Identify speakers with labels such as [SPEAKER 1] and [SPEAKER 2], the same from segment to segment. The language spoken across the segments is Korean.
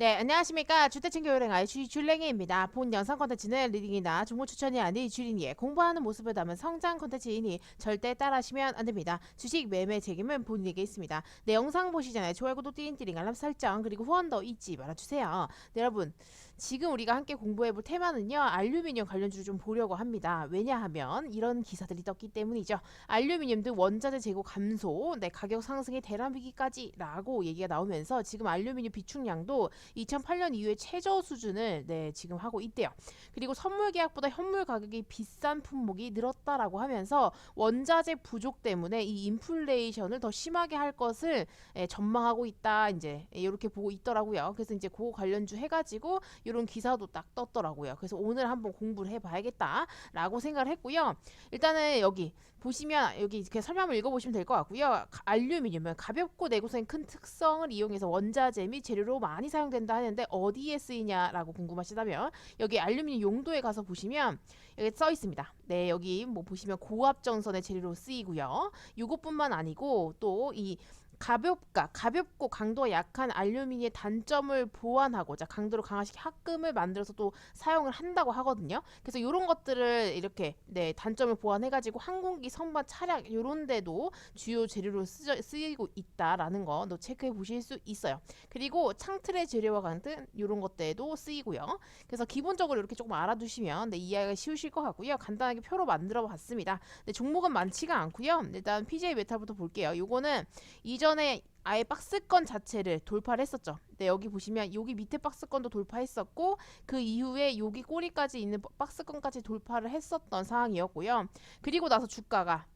[SPEAKER 1] 네, 안녕하십니까. 주택층 교육행아의 주줄랭이입니다. 본 영상 컨텐츠는 리딩이나 정보 추천이 아닌 주린이의 공부하는 모습을 담은 성장 컨텐츠이니 절대 따라하시면 안 됩니다. 주식 매매 책임은 본인에게 있습니다. 네, 영상 전에 좋아요, 구독, 띠링띠링, 알람 설정, 그리고 후원도 잊지 말아주세요. 네, 여러분. 지금 우리가 함께 공부해볼 테마는요, 알루미늄 관련주를 좀 보려고 합니다. 왜냐하면 이런 기사들이 떴기 때문이죠. 알루미늄 등 원자재 재고 감소, 네, 가격 상승의 대란 위기까지라고 얘기가 나오면서 지금 알루미늄 비축량도 2008년 이후에 최저 수준을 네, 지금 하고 있대요. 그리고 선물 계약보다 현물 가격이 비싼 품목이 늘었다라고 하면서 원자재 부족 때문에 이 인플레이션을 더 심하게 할 것을 예, 전망하고 있다. 이제 이렇게 보고 있더라고요. 그래서 이제 그 관련주 해가지고 이런 기사도 딱 떴더라고요. 그래서 오늘 한번 공부를 해봐야겠다라고 생각을 했고요. 일단은 여기 보시면 여기 이렇게 설명을 읽어보시면 될 것 같고요. 가- 알루미늄은 가볍고 내구성의 큰 특성을 이용해서 원자재 및 재료로 많이 사용된다 하는데 어디에 쓰이냐라고 궁금하시다면 여기 알루미늄 용도에 가서 보시면 여기 써 있습니다. 네, 여기 뭐 보시면 고압 전선의 재료로 쓰이고요. 이것뿐만 아니고 또이 가볍가 가볍고 강도가 약한 알루미늄의 단점을 보완하고자 강도를 강화시키 합금을 만들어서 또 사용을 한다고 하거든요. 그래서 이런 것들을 이렇게 네 단점을 보완해가지고 항공기 선반 차량 이런 데도 주요 재료로 쓰, 쓰이고 있다라는 거너 체크해 보실 수 있어요. 그리고 창틀의 재료와 같은 이런 것들도 쓰이고요. 그래서 기본적으로 이렇게 조금 알아두시면 네, 이해가 쉬우실 것 같고요. 간단하게 표로 만들어 봤습니다. 네, 종목은 많지가 않고요. 일단 PJ 메탈부터 볼게요. 요거는 이전 에 아예 박스권 자체를 돌파를 했었죠. 네, 여기 보시면 여기 밑에 박스권도 돌파했었고 그 이후에 여기 꼬리까지 있는 박스권까지 돌파를 했었던 상황이었고요. 그리고 나서 주가가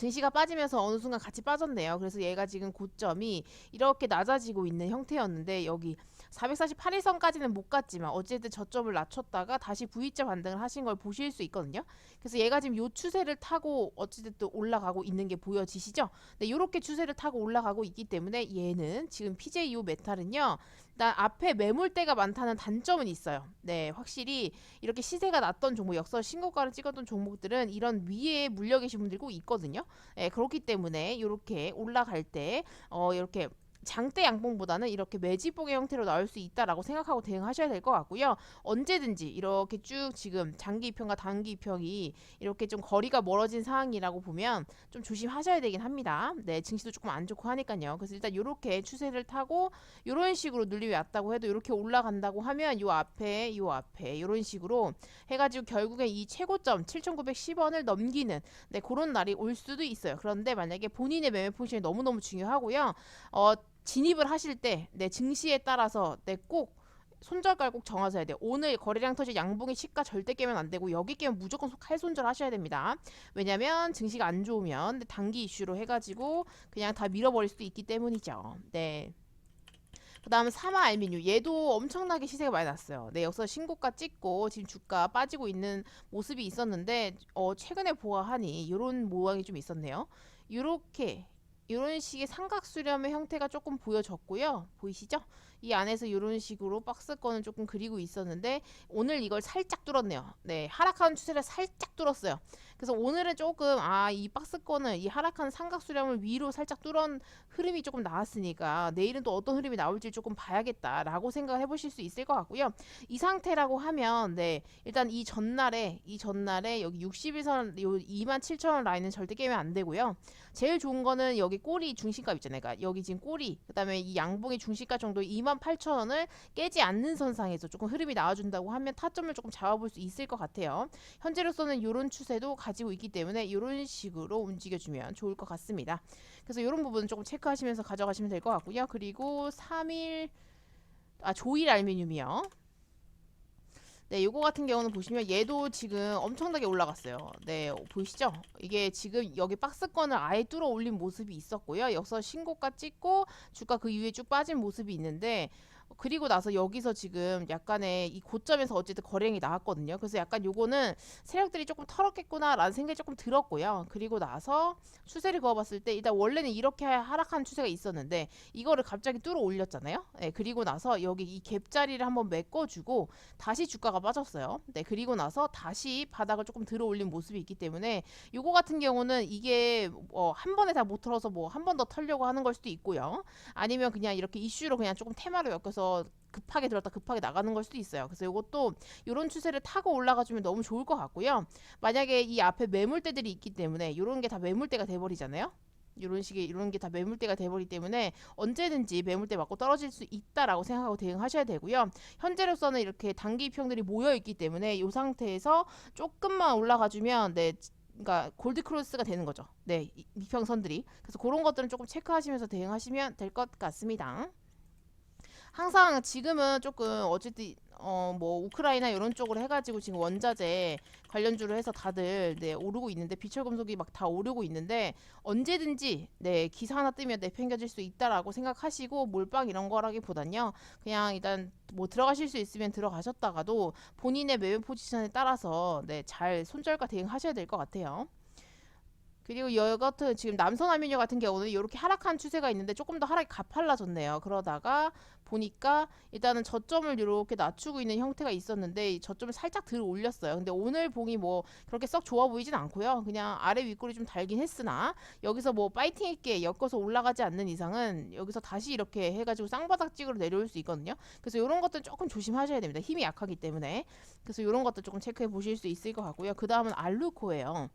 [SPEAKER 1] 증시가 빠지면서 어느 순간 같이 빠졌네요. 그래서 얘가 지금 고점이 이렇게 낮아지고 있는 형태였는데 여기 448일선까지는 못 갔지만 어쨌든 저점을 낮췄다가 다시 V자 반등을 하신 걸 보실 수 있거든요. 그래서 얘가 지금 요 추세를 타고 어찌됐든 올라가고 있는 게 보여지시죠? 네, 이렇게 추세를 타고 올라가고 있기 때문에 얘는 지금 PJU 메탈은요. 일단 앞에 매물대가 많다는 단점은 있어요. 네, 확실히 이렇게 시세가 났던 종목, 역사 신고가를 찍었던 종목들은 이런 위에 물려 계신 분들이 꼭 있거든요. 네, 그렇기 때문에 이렇게 올라갈 때 어, 이렇게 장대 양봉보다는 이렇게 매집봉의 형태로 나올 수 있다라고 생각하고 대응하셔야 될 것 같고요. 언제든지 이렇게 쭉 지금 장기 입형과 단기 입형이 이렇게 좀 거리가 멀어진 상황이라고 보면 좀 조심하셔야 되긴 합니다. 네, 증시도 조금 안 좋고 하니까요. 그래서 일단 이렇게 추세를 타고 이런 식으로 눌림이 왔다고 해도 이렇게 올라간다고 하면 요 앞에 요 앞에 이런 식으로 해가지고 결국에 이 최고점 7,910원을 넘기는 네 그런 날이 올 수도 있어요. 그런데 만약에 본인의 매매 포지션이 너무너무 중요하고요. 어 진입을 하실 때 내 증시에 따라서 내꼭 손절가를 꼭 정하셔야 돼요. 오늘 거래량 터질 양봉의 시가 절대 깨면 안 되고 여기 깨면 무조건 칼손절 하셔야 됩니다. 왜냐면 증시가 안 좋으면 단기 이슈로 해가지고 그냥 다 밀어버릴 수도 있기 때문이죠. 네. 그 다음 사마 알미늄 얘도 엄청나게 시세가 많이 났어요. 네, 여기서 신고가 찍고 지금 주가 빠지고 있는 모습이 있었는데 어, 최근에 보아하니 이런 모양이 좀 있었네요. 이렇게 이런 식의 삼각수렴의 형태가 조금 보여졌고요. 보이시죠? 이 안에서 이런 식으로 박스권을 조금 그리고 있었는데 오늘 이걸 살짝 뚫었네요. 네, 하락하는 추세를 살짝 뚫었어요. 그래서 오늘은 조금 아 이 박스권을 이 하락한 삼각 수렴을 위로 살짝 뚫은 흐름이 조금 나왔으니까 내일은 또 어떤 흐름이 나올지 조금 봐야겠다라고 생각을 해보실 수 있을 것 같고요. 이 상태라고 하면 네 일단 이 전날에 이 전날에 여기 61선 요 27,000원 라인은 절대 깨면 안 되고요. 제일 좋은 거는 여기 꼬리 중심값 있잖아요. 그러니까 여기 지금 꼬리 그다음에 이 양봉의 중심가 정도 28,000원을 깨지 않는 선상에서 조금 흐름이 나와준다고 하면 타점을 조금 잡아볼 수 있을 것 같아요. 현재로서는 이런 추세도 가지고 있기 때문에 이런 식으로 움직여주면 좋을 것 같습니다. 그래서 이런 부분은 조금 체크하시면서 가져가시면 될 것 같고요. 그리고 3일 아 조일 알미늄이요. 네, 요거 같은 경우는 보시면 얘도 지금 엄청나게 올라갔어요. 네, 보이시죠? 이게 지금 여기 박스권을 아예 뚫어 올린 모습이 있었고요. 여기서 신고가 찍고 주가 그 이후에 쭉 빠진 모습이 있는데 그리고 나서 여기서 지금 약간의 이 고점에서 어쨌든 거래량이 나왔거든요. 그래서 약간 요거는 세력들이 조금 털었겠구나라는 생각이 조금 들었고요. 그리고 나서 추세를 그어봤을 때 일단 원래는 이렇게 하락한 추세가 있었는데 이거를 갑자기 뚫어 올렸잖아요. 네, 그리고 나서 여기 이 갭자리를 한번 메꿔주고 다시 주가가 빠졌어요. 네, 그리고 나서 다시 바닥을 조금 들어 올린 모습이 있기 때문에 요거 같은 경우는 이게 어, 한 번에 다 못 털어서 뭐 한 번 더 털려고 하는 걸 수도 있고요. 아니면 그냥 이렇게 이슈로 그냥 조금 테마로 엮여서 급하게 들었다 급하게 나가는 걸 수도 있어요. 그래서 이것도 이런 추세를 타고 올라가주면 너무 좋을 것 같고요. 만약에 이 앞에 매물대들이 있기 때문에 이런 게 다 매물대가 돼버리잖아요. 이런 식의 이런 게 다 매물대가 돼버리기 때문에 언제든지 매물대 맞고 떨어질 수 있다라고 생각하고 대응하셔야 되고요. 현재로서는 이렇게 단기 입형들이 모여 있기 때문에 이 상태에서 조금만 올라가주면 네. 그러니까 골드 크로스가 되는 거죠. 네, 이- 이평선들이. 그래서 그런 것들은 조금 체크하시면서 대응하시면 될 것 같습니다. 항상 지금은 조금 어쨌든 어 뭐 우크라이나 이런 쪽으로 해가지고 지금 원자재 관련주로 해서 다들 네 오르고 있는데 비철금속이 막 다 오르고 있는데 언제든지 네 기사 하나 뜨면 내팽겨질 수 있다라고 생각하시고 몰빵 이런 거라기보단요 그냥 일단 뭐 들어가실 수 있으면 들어가셨다가도 본인의 매매 포지션에 따라서 네 잘 손절가 대응하셔야 될 것 같아요. 그리고 여 같은 지금 남선화면유 같은 경우는 이렇게 하락한 추세가 있는데 조금 더 하락이 가팔라졌네요. 그러다가 보니까 일단은 저점을 이렇게 낮추고 있는 형태가 있었는데 이 저점을 살짝 들어 올렸어요. 근데 오늘 봉이 뭐 그렇게 썩 좋아 보이진 않고요. 그냥 아래 윗골이 좀 달긴 했으나 여기서 뭐 파이팅 있게 엮어서 올라가지 않는 이상은 여기서 다시 이렇게 해가지고 쌍바닥 찍으로 내려올 수 있거든요. 그래서 이런 것들 조금 조심하셔야 됩니다. 힘이 약하기 때문에. 그래서 이런 것들 조금 체크해 보실 수 있을 것 같고요. 그 다음은 알루코예요.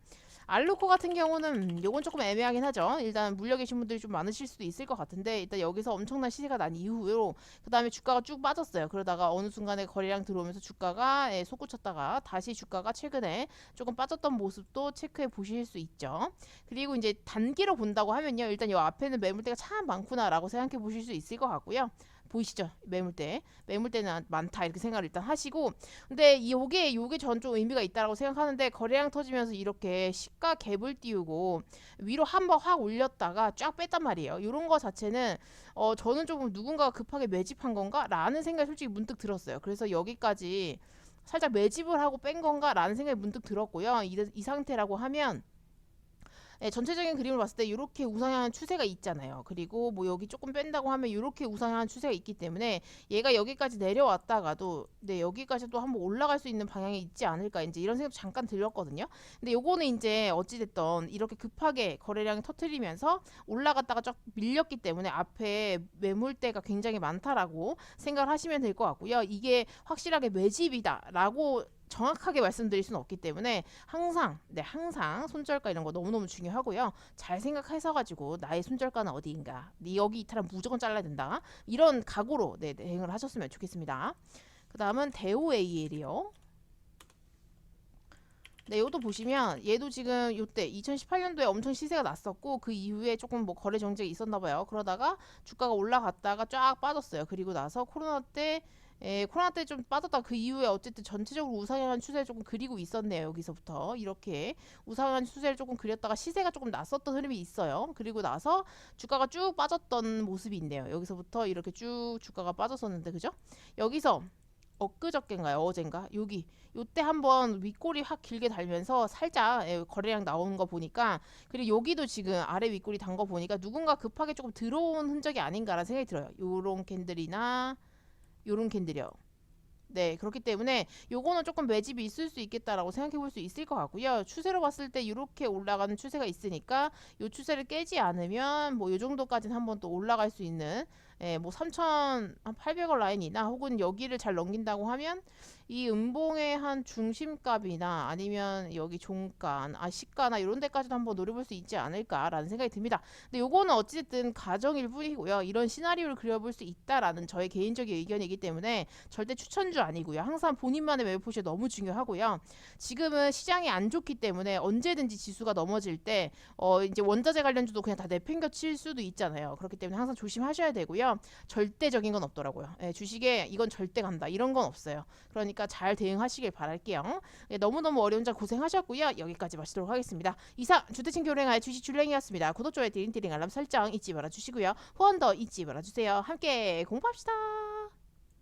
[SPEAKER 1] 알루코 같은 경우는 요건 조금 애매하긴 하죠. 일단 물려 계신 분들이 좀 많으실 수도 있을 것 같은데 일단 여기서 엄청난 시세가 난 이후로 그 다음에 주가가 쭉 빠졌어요. 그러다가 어느 순간에 거래량 들어오면서 주가가 예, 솟구쳤다가 다시 주가가 최근에 조금 빠졌던 모습도 체크해 보실 수 있죠. 그리고 이제 단기로 본다고 하면요. 일단 요 앞에는 매물대가 참 많구나라고 생각해 보실 수 있을 것 같고요. 보이시죠? 매물대. 매물대는 많다 이렇게 생각을 일단 하시고 근데 이 요게 전 좀 의미가 있다라고 생각하는데 거래량 터지면서 이렇게 시가 갭을 띄우고 위로 한번 확 올렸다가 쫙 뺐단 말이에요. 요런 거 자체는 어 저는 조금 누군가가 급하게 매집한 건가라는 생각이 솔직히 문득 들었어요. 그래서 여기까지 살짝 매집을 하고 뺀 건가라는 생각이 문득 들었고요. 이, 이 상태라고 하면 네, 전체적인 그림을 봤을 때 이렇게 우상향한 추세가 있잖아요. 그리고 뭐 여기 조금 뺀다고 하면 이렇게 우상향한 추세가 있기 때문에 얘가 여기까지 내려왔다가도 네 여기까지 또 한번 올라갈 수 있는 방향이 있지 않을까 이제 이런 생각 잠깐 들렸거든요. 근데 요거는 이제 어찌 됐던 이렇게 급하게 거래량이 터트리면서 올라갔다가 쫙 밀렸기 때문에 앞에 매물대가 굉장히 많다라고 생각을 하시면 될 것 같고요. 이게 확실하게 매집이다라고 정확하게 말씀드릴 수는 없기 때문에 항상 네 항상 손절가 이런 거 너무너무 중요하고요. 잘 생각해서 가지고 나의 손절가는 어디인가. 네 여기 이탈은 무조건 잘라야 된다. 이런 각오로 네 대응을 하셨으면 좋겠습니다. 그 다음은 대우 AL이요. 네, 이것도 보시면 얘도 지금 요때 2018년도에 엄청 시세가 났었고 그 이후에 조금 뭐 거래 정책이 있었나 봐요. 그러다가 주가가 올라갔다가 쫙 빠졌어요. 그리고 나서 코로나 때 에, 코로나 때 좀 빠졌다 그 이후에 어쨌든 전체적으로 우상향한 추세를 조금 그리고 있었네요. 여기서부터 이렇게 우상향한 추세를 조금 그렸다가 시세가 조금 났었던 흐름이 있어요. 그리고 나서 주가가 쭉 빠졌던 모습이 있네요. 여기서부터 이렇게 쭉 주가가 빠졌었는데 그죠? 여기서 엊그저께인가요? 어젠가? 여기 요때 한번 윗골이 확 길게 달면서 살짝 예, 거래량 나오는 거 보니까 그리고 여기도 지금 아래 윗골이 단거 보니까 누군가 급하게 조금 들어온 흔적이 아닌가라는 생각이 들어요. 요런 캔들이나 요런 캔들이요. 네, 그렇기 때문에 요거는 조금 매집이 있을 수 있겠다라고 생각해 볼 수 있을 것 같고요. 추세로 봤을 때 이렇게 올라가는 추세가 있으니까 요 추세를 깨지 않으면 뭐 요 정도까지는 한번 또 올라갈 수 있는 예, 뭐 3,800원 라인이나 혹은 여기를 잘 넘긴다고 하면 이 음봉의 한 중심값이나 아니면 여기 종가, 아 시가나 이런 데까지도 한번 노려볼 수 있지 않을까라는 생각이 듭니다. 근데 요거는 어쨌든 가정일 뿐이고요. 이런 시나리오를 그려볼 수 있다라는 저의 개인적인 의견이기 때문에 절대 추천주 아니고요. 항상 본인만의 매매 포지션 너무 중요하고요. 지금은 시장이 안 좋기 때문에 언제든지 지수가 넘어질 때 어 이제 원자재 관련주도 그냥 다 내팽겨 칠 수도 있잖아요. 그렇기 때문에 항상 조심하셔야 되고요. 절대적인 건 없더라고요. 예, 주식에 이건 절대 간다 이런 건 없어요. 그러니까 잘 대응하시길 바랄게요. 예, 너무너무 어려운 장 고생하셨고요. 여기까지 마치도록 하겠습니다. 이상 주택친 교랭아의 주식 줄랭이었습니다. 구독, 좋아요, 띠링띠링 알람 설정 잊지 말아주시고요. 후원 더 잊지 말아주세요. 함께 공부합시다.